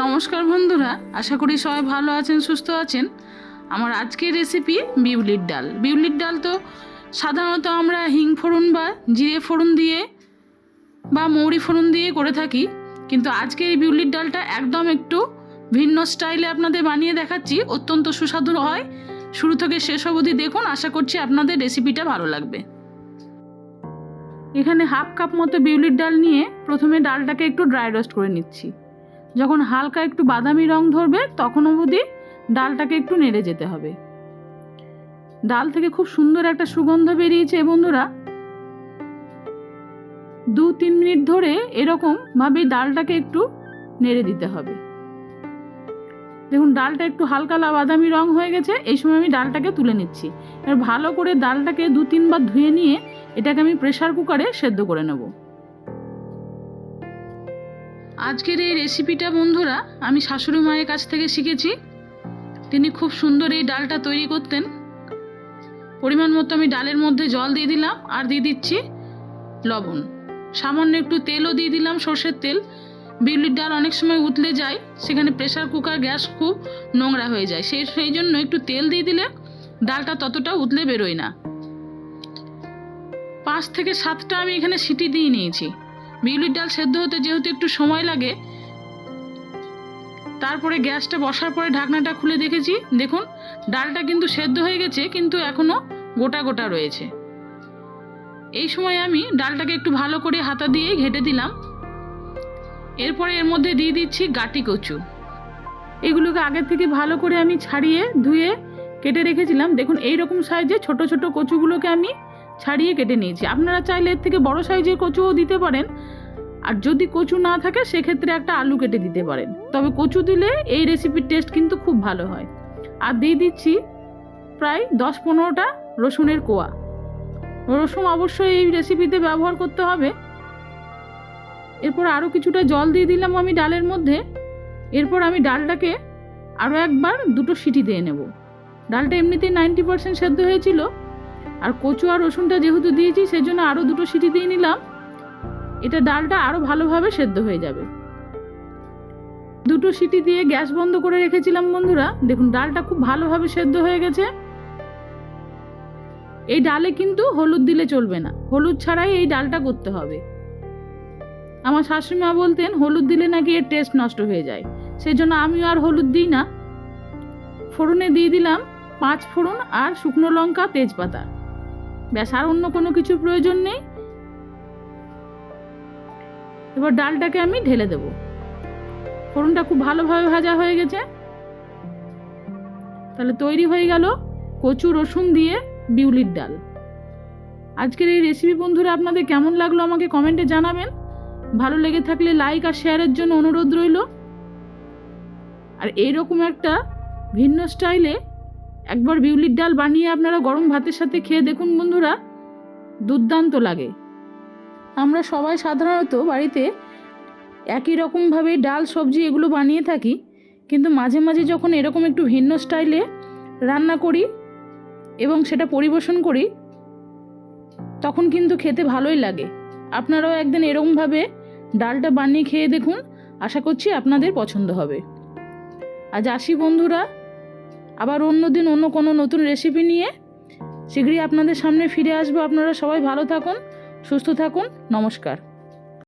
নমস্কার বন্ধুরা, আশা করি সবাই ভালো আছেন, সুস্থ আছেন। আমার আজকের রেসিপি বিউলির ডাল। বিউলির ডাল তো সাধারণত আমরা হিং ফোড়ন বা জিরে ফোড়ন দিয়ে বা মৌরি ফোড়ন দিয়ে করে থাকি, কিন্তু আজকে এই বিউলির ডালটা একদম একটু ভিন্ন স্টাইলে আপনাদের বানিয়ে দেখাচ্ছি। অত্যন্ত সুস্বাদু হয়। শুরু থেকে শেষ অবধি দেখুন, আশা করছি আপনাদের রেসিপিটা ভালো লাগবে। এখানে হাফ কাপ মতো বিউলির ডাল নিয়ে প্রথমে ডালটাকে একটু ড্রাই রোস্ট করে নিচ্ছি। যখন হালকা একটু বাদামি রং ধরবে, তখন অবধি ডালটাকে একটু নেড়ে যেতে হবে। ডাল থেকে খুব সুন্দর একটা সুগন্ধ বেরিয়েছে বন্ধুরা। দু তিন মিনিট ধরে এরকম ভাবে ডালটাকে একটু নেড়ে দিতে হবে। দেখুন, ডালটা একটু হালকা লা বাদামি রং হয়ে গেছে, এই সময় আমি ডালটাকে তুলে নিচ্ছি। এবার ভালো করে ডালটাকে দু তিনবার ধুয়ে নিয়ে এটাকে আমি প্রেসার কুকারে সেদ্ধ করে নেব। আজকের এই রেসিপিটা বন্ধুরা, আমি শাশুড়ি মায়ের কাছ থেকে শিখেছি। তিনি খুব সুন্দর এই ডালটা তৈরি করতেন। পরিমাণ মতো আমি ডালের মধ্যে জল দিয়ে দিলাম আর দিয়ে দিচ্ছি লবণ। সামান্য একটু তেলও দিয়ে দিলাম সর্ষের তেল। বিউলির ডাল অনেক সময় উতলে যায়, সেখানে প্রেসার কুকার গ্যাস খুব নোংরা হয়ে যায়। সেই সেই জন্য একটু তেল দিয়ে দিলে ডালটা ততটা উতলে বেরোয় না। পাঁচ থেকে সাতটা আমি এখানে সিটি দিয়ে নিয়েছি। বিউলির ডাল সেদ্ধ হতে যেহেতু একটু সময় লাগে, তারপরে গ্যাসটা বসার পরে ঢাকনাটা খুলে দেখেছি। দেখুন, ডালটা কিন্তু সেদ্ধ হয়ে গেছে, কিন্তু এখনও গোটা গোটা রয়েছে। এই সময় আমি ডালটাকে একটু ভালো করে হাতা দিয়ে ঘেটে দিলাম। এরপরে এর মধ্যে দিয়ে দিচ্ছি গাটি কচু। এগুলোকে আগের থেকে ভালো করে আমি ছাড়িয়ে ধুয়ে কেটে রেখেছিলাম। দেখুন এই রকম সাইজে ছোট ছোট কচুগুলোকে আমি ছাড়িয়ে কেটে নিয়েছি। আপনারা চাইলে এর থেকে বড় সাইজের কচুও দিতে পারেন। আর যদি কচু না থাকে, সেক্ষেত্রে একটা আলু কেটে দিতে পারেন। তবে কচু দিলে এই রেসিপির টেস্ট কিন্তু খুব ভালো হয়। আর দিয়ে দিচ্ছি প্রায় দশ পনেরোটা রসুনের কোয়া। রসুন অবশ্যই এই রেসিপিতে ব্যবহার করতে হবে। এরপর আরও কিছুটা জল দিয়ে দিলাম আমি ডালের মধ্যে। এরপর আমি ডালটাকে আরও একবার দুটো সিটি দিয়ে নেব। ডালটা এমনিতেই নাইনটি পার্সেন্ট সেদ্ধ হয়েছিল। আর কচু আর রসুনটা যেহেতু দিয়েছি, সেজন্য আরও দুটো সিটি দিয়ে নিলাম। এটা ডালটা আরও ভালোভাবে সেদ্ধ হয়ে যাবে। দুটো সিটি দিয়ে গ্যাস বন্ধ করে রেখেছিলাম বন্ধুরা। দেখুন, ডালটা খুব ভালোভাবে সেদ্ধ হয়ে গেছে। এই ডালে কিন্তু হলুদ দিলে চলবে না। হলুদ ছাড়াই এই ডালটা করতে হবে। আমার শাশুড়ি মা বলতেন, হলুদ দিলে নাকি এর টেস্ট নষ্ট হয়ে যায়। সেই জন্য আমিও আর হলুদ দিই না। ফোড়নে দিয়ে দিলাম পাঁচ ফোড়ন আর শুকনো লঙ্কা, তেজপাতা। ব্যাস, আর অন্য কোনো কিছু প্রয়োজন নেই। এবার ডালটাকে আমি ঢেলে দেব। ফোড়নটা খুব ভালোভাবে ভাজা হয়ে গেছে। তাহলে তৈরি হয়ে গেল কচু রসুন দিয়ে বিউলির ডাল। আজকের এই রেসিপি বন্ধুরা, আপনাদের কেমন লাগল আমাকে কমেন্টে জানাবেন। ভালো লেগে থাকলে লাইক আর শেয়ারের জন্য অনুরোধ রইল। আর এইরকম একটা ভিন্ন স্টাইলে একবার বিউলির ডাল বানিয়ে আপনারা গরম ভাতের সাথে খেয়ে দেখুন বন্ধুরা, দুর্দান্ত লাগে। আমরা সবাই সাধারণত বাড়িতে একই রকমভাবে ডাল, সবজি এগুলো বানিয়ে থাকি, কিন্তু মাঝে মাঝে যখন এরকম একটু ভিন্ন স্টাইলে রান্না করি এবং সেটা পরিবেশন করি, তখন কিন্তু খেতে ভালোই লাগে। আপনারাও একদিন এরকমভাবে ডালটা বানিয়ে খেয়ে দেখুন, আশা করছি আপনাদের পছন্দ হবে। আজ আসি বন্ধুরা আবার অন্য দিন অন্য কোনো নতুন রেসিপি নিয়ে শীঘ্রই আপনাদের সামনে ফিরে আসব। আপনারা সবাই ভালো থাকুন, সুস্থ থাকুন। নমস্কার।